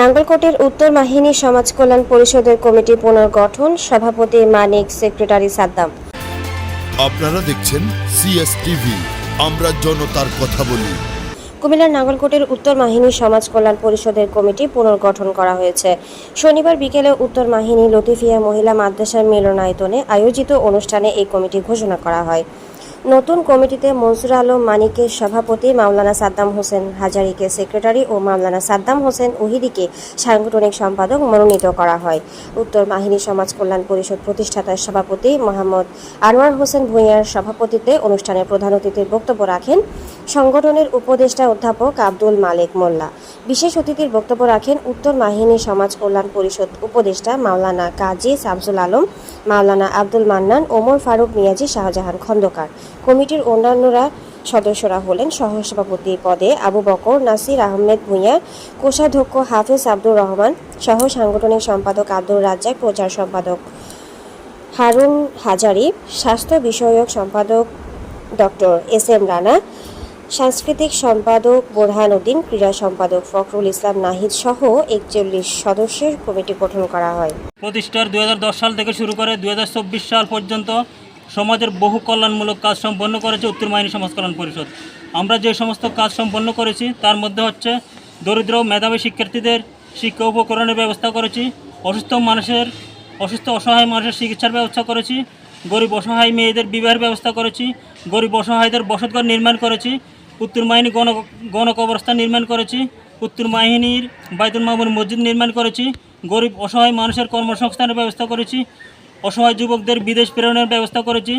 নাঙ্গলকোটের উত্তর বাহিনী সমাজ কল্যাণ পরিষদের কমিটি পুনর্গঠন সভাপতি মানিক সেক্রেটারি সাদ্দাম। আপনারা দেখছেন সিএস টিভি আমরা জনতার কথা বলি। কুমিল্লার নাঙ্গলকোটের উত্তর মাহিনী সমাজ কল্যাণ পরিষদের কমিটি পুনর্গঠন করা হয়েছে। শনিবার বিকেলে উত্তর মাহিনী লতিফিয়া মহিলা মাদ্রাসার মিলনায়তনে আয়োজিত অনুষ্ঠানে এই কমিটি ঘোষণা করা হয়। নতুন কমিটিতে মনসুর আলম মানিকের সভাপতি মাওলানা সাদ্দাম হোসেন, হাজারিকে সেক্রেটারি ও মাওলানা সাদ্দাম হোসেন ওহিদিকে সাংগঠনিক সম্পাদক মনোনীত করা হয়। উত্তর বাহিনী সমাজ কল্যাণ পরিষদ প্রতিষ্ঠাতার সভাপতি মোহাম্মদ আনোয়ার হোসেন ভূঁইয়ার সভাপতিত্বে অনুষ্ঠানে প্রধান অতিথির বক্তব্য রাখেন সংগঠনের উপদেষ্টা অধ্যাপক আব্দুল মালেক মোল্লা। বিশেষ অতিথির বক্তব্য রাখেন উত্তর মাহিনী সমাজ কল্যাণ পরিষদ উপদেষ্টা মাওলানা কাজী শামসুল আলম, মাওলানা আব্দুল মান্নান, ওমর ফারুক মিয়াজি, শাহজাহান খন্দকার। কমিটির অন্যান্যরা সদস্যরা হলেন সহসভাপতি পদে আবু বকর, নাসির আহমেদ ভূঁইয়া, কোষাধ্যক্ষ হাফেজ আব্দুর রহমান, সহ সাংগঠনিক সম্পাদক আব্দুর রাজ্জাক, প্রচার সম্পাদক হারুন হাজারি, স্বাস্থ্য বিষয়ক সম্পাদক ডক্টর এস এম রানা সাংস্কৃতিক সম্পাদক বোরহানউদ্দিন ক্রীড়া সম্পাদক ফখরুল ইসলাম নাহিদ সহ একচল্লিশ সদস্যের কমিটি গঠন করা হয়। প্রতিষ্ঠার দু হাজার দশ সাল থেকে শুরু করে দু হাজার চব্বিশ সাল পর্যন্ত সমাজের বহু কল্যাণমূলক কাজ সম্পন্ন করেছে উত্তর মাইনী সমাজ কল্যাণ পরিষদ। আমরা যে সমস্ত কাজ সম্পন্ন করেছি, তার মধ্যে হচ্ছে দরিদ্র মেধাবী শিক্ষার্থীদের শিক্ষা উপকরণের ব্যবস্থা করেছি, অসুস্থ মানুষের, অসুস্থ অসহায় মানুষের চিকিৎসার ব্যবস্থা করেছি, গরিব অসহায় মেয়েদের বিবাহের ব্যবস্থা করেছি, গরিব অসহায়দের বসতঘর নির্মাণ করেছি উত্তর মাহিনী গণ গণকবরস্থান নির্মাণ করেছি, উত্তর মাহিনীর বাইতুল মামুর মসজিদ নির্মাণ করেছি, গরিব অসহায় মানুষের কর্মসংস্থানের ব্যবস্থা করেছি, অসহায় যুবকদের বিদেশ প্রেরণের ব্যবস্থা করেছি,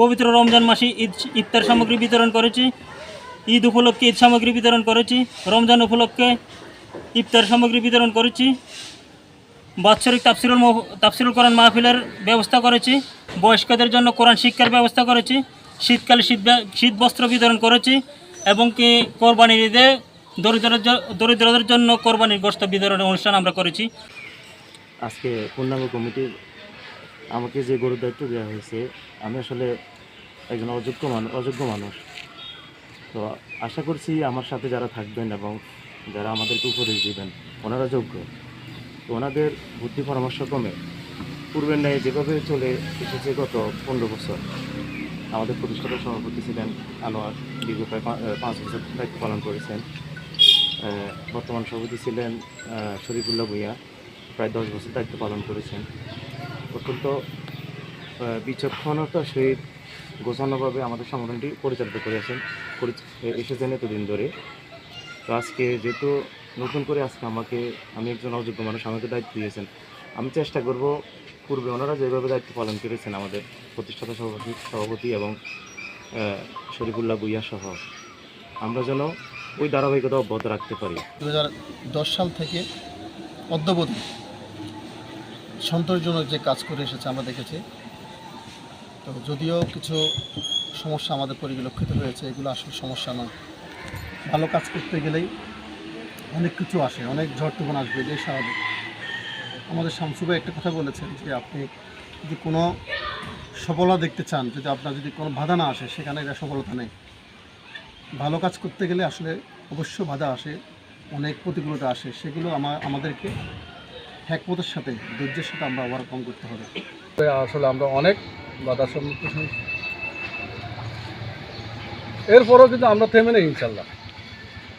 পবিত্র রমজান মাসে ঈদ, ইফতার সামগ্রী বিতরণ করেছি, ঈদ উপলক্ষে ঈদ সামগ্রী বিতরণ করেছি, রমজান উপলক্ষে ইফতার সামগ্রী বিতরণ করেছি, বাৎসরিক তাফসিরুল তাফসিরুল কোরআন মাহফিলের ব্যবস্থা করেছি, বয়স্কদের জন্য কোরআন শিক্ষার ব্যবস্থা করেছি, শীতকালে শীত শীত বস্ত্র বিতরণ করেছি এবং কি কোরবানির ঈদে দরিদ্রদের জ- দরিদ্রদের জন্য কোরবানির গোস্ত বিতরণের অনুষ্ঠান আমরা করেছি। আজকে পূর্ণাঙ্গ কমিটির আমাকে যে গরুর দায়িত্ব দেওয়া হয়েছে, আমি আসলে একজন অযোগ্য মানুষ অযোগ্য মানুষ। তো আশা করছি আমার সাথে যারা থাকবেন এবং যারা আমাদেরকে উপদেশ দেবেন, ওনারা যোগ্য। তো ওনাদের বুদ্ধি পরামর্শ কমে পূর্বের ন্যায় যেভাবে চলে এসেছে গত পনেরো বছর আমাদের প্রতিষ্ঠাতা সভাপতি ছিলেন আনোয়ার দীর্ঘ প্রায় পাঁচ বছর দায়িত্ব পালন করেছেন। বর্তমান সভাপতি ছিলেন শরীফুল্লাহ ভূঁইয়া প্রায় দশ বছর দায়িত্ব পালন করেছেন। অত্যন্ত আহ, বিচক্ষণতার সহিত গোছানোভাবে আমাদের সংগঠনটি পরিচালিত করেছেন এসেছেন এতদিন ধরে। তো আজকে যেহেতু নতুন করে আজকে আমাকে আমি একজন অযোগ্য মানুষ আমাকে দায়িত্ব দিয়েছেন আমি চেষ্টা করব পূর্বে ওনারা যেভাবে দায়িত্ব পালন করেছেন আমাদের প্রতিষ্ঠাতা সভাপতি সভাপতি এবং শরীফুল্লাহ ভুইয়া সহ, আমরা যেন ওই ধারাবাহিকতা অব্যাহত রাখতে পারি। দু দশ সাল থেকে অদ্যবধি সন্তোষজনক যে কাজ করে এসেছে আমরা দেখেছি। তো যদিও কিছু সমস্যা আমাদের পরিলক্ষিত হয়েছে, এগুলো আসলে সমস্যা নয়। ভালো কাজ করতে গেলেই অনেক কিছু আসে, অনেক ঝড় তুফান আসবে, এটাই স্বাভাবিক। আমাদের শামসুভাই একটা কথা বলেছেন যে আপনি যদি কোনো সফলতা দেখতে চান, যদি আপনার যদি কোনো বাধা না আসে, সেখানে এটা সফলতা নেই। ভালো কাজ করতে গেলে আসলে অবশ্য বাধা আসে, অনেক প্রতিকূলতা আসে, সেগুলো আমার আমাদেরকে হ্যাকমতের সাথে, ধৈর্যের সাথে আমরা ওভারকাম করতে হবে। আসলে আমরা অনেক বাধার সম্মুখীন এরপরও কিন্তু আমরা থেমে নেই, ইনশাল্লাহ।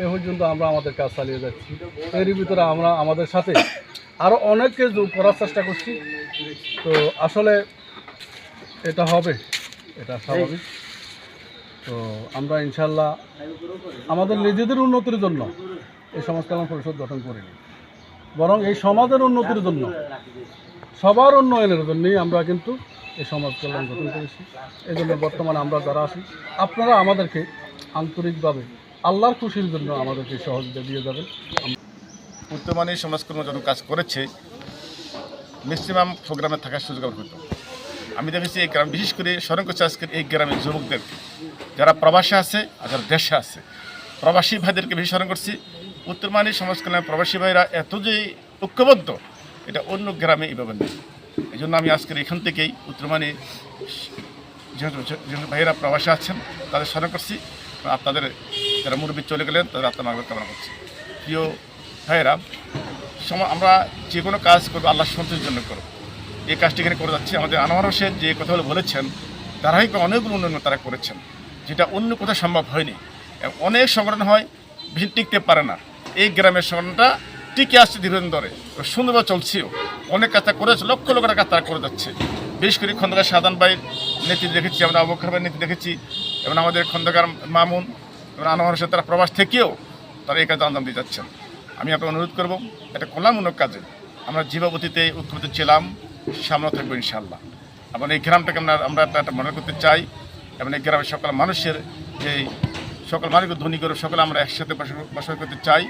এ পর্যন্ত আমরা আমাদের কাজ চালিয়ে যাচ্ছি। এরই ভিতরে আমরা আমাদের সাথে আরও অনেককে যোগ করার চেষ্টা করছি। তো আসলে এটা হবে, এটা স্বাভাবিক। তো আমরা ইনশাল্লাহ আমাদের নিজেদের উন্নতির জন্য এই সমাজ কল্যাণ পরিষদ গঠন করিনি বরং এই সমাজের উন্নতির জন্য, সবার উন্নয়নের জন্যই আমরা কিন্তু এই সমাজ কল্যাণ গঠন করেছি। এই জন্য বর্তমানে আমরা যারা আছি, আপনারা আমাদেরকে আন্তরিকভাবে আল্লাহর খুশির জন্য আমাদেরকে সহযোগিতা দিয়ে যাবেন। বর্তমানে সমাজকর্ম যখন কাজ করেছে ম্যাক্সিমাম প্রোগ্রামে থাকার সুযোগ হতো আমি দেখেছি এই গ্রাম, বিশেষ করে করছি আজকের এই গ্রামের যুবকদের যারা প্রবাসে আছে আর যারা দেশে আছে। প্রবাসী ভাইদেরকে বেশি স্মরণ করছি উত্তরমানী সমাজ কল্যাণ প্রবাসী ভাইরা এত যে ঐক্যবদ্ধ, এটা অন্য গ্রামে এইভাবে নেই। এই জন্য আমি আজকের এখান থেকেই উত্তরমানী ভাইয়েরা প্রবাসে আছেন, তাদের স্মরণ করছি। আপনাদের যারা মুরব্বী চলে গেলেন, তাদের আত্মা মাগবের কামনা করছি। প্রিয় ভাইয়েরা আমরা যে কোনো কাজ করব আল্লাহ সন্তোষের জন্য করব। এই কাজটি এখানে করে যাচ্ছি। আমাদের আনোয়ার হোসেন যে কথাগুলো বলেছেন, ধারাবাহিক অনেকগুলো উন্নয়ন তারা করেছেন, যেটা অন্য কোথাও সম্ভব হয়নি। অনেক সংগঠন হয়, বেশি টিকতে পারে না। এই গ্রামের সংগঠনটা টিকে আসছে দীর্ঘদিন ধরে। সুন্দরভাবে চলছেও। অনেক কাজ তারা করেছে, লক্ষ লক্ষ টাকা তারা করে যাচ্ছে। বিশেষ করে খন্দকার সাধারণ ভাইয়ের নেতৃত্ব দেখেছি, আমরা অবক্ষর ভাইয়ের নেতৃত্ব দেখেছি, এবং আমাদের খন্দকার মামুন এবং আনোয়ার হোসেন তারা প্রবাস থেকেও তারা এই কাজে আঞ্জাম দিয়ে যাচ্ছেন। আমি আপনাকে অনুরোধ করব, একটা কল্যাণমূলক কাজে আমরা জীবাবতীতে উৎক্ষিপ্ত ছিলাম, সামনে থাকব ইনশাল্লাহ এবং এই গ্রামটাকে আমরা আমরা একটা মনে করতে চাই এবং এই গ্রামের সকল মানুষের যে সকল মানুষকে ধনী করে সকলে আমরা একসাথে বসবাস বসবাস করতে চাই।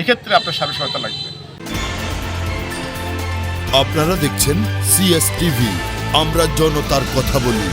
এক্ষেত্রে আপনার সার্বিক সহায়তা লাগবে। আপনারা দেখছেন সিএস টিভি আমরা জনতার কথা বলি।